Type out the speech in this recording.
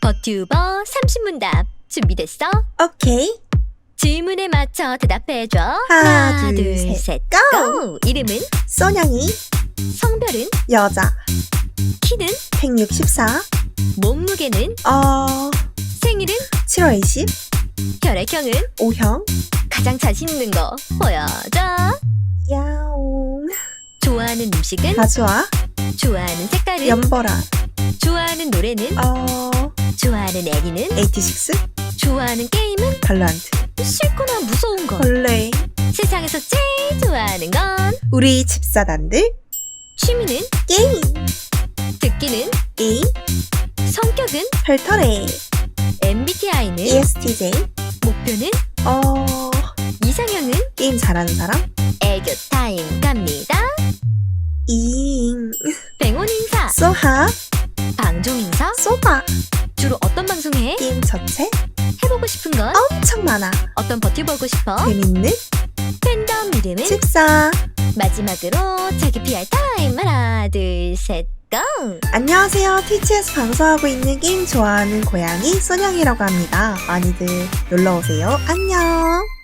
버튜버 30문답 준비됐어? 오케이. 질문에 맞춰 대답해줘. 하나, 둘, 셋, 고! 고! 이름은? 소냥이, 성별은? 여자, 키는? 164, 몸무게는? 어, 생일은? 7월 20, 혈액형은? O형, 가장 자신 있는 거 보여줘. 야옹, 좋아하는 음식은? 다 좋아, 좋아하는 색깔은? 연보라, 좋아하는 노래는? 어, 좋아하는 애기는? 86, 좋아하는 게임은? 발란트, 싫거나 무서운 거. 벌레, 세상에서 제일 좋아하는 건? 우리 집사단들, 취미는? 게임, 듣기는? 게임, 성격은? 털털해, MBTI는? ESTJ, 목표는? 어, 이상형은? 게임 잘하는 사람, 애교 타임 갑니다. 잉, 뱅온 인사, 소하, 방종 인사. 소바, 싶은 건? 엄청 많아, 어떤 버텨보고 싶어? 재밌는, 팬덤 이름은? 집사, 마지막으로 자기 PR 타임 하나 둘셋 고! 안녕하세요. 트위치에서 방송하고 있는 게임 좋아하는 고양이 소냥이라고 합니다. 많이들 놀러오세요. 안녕.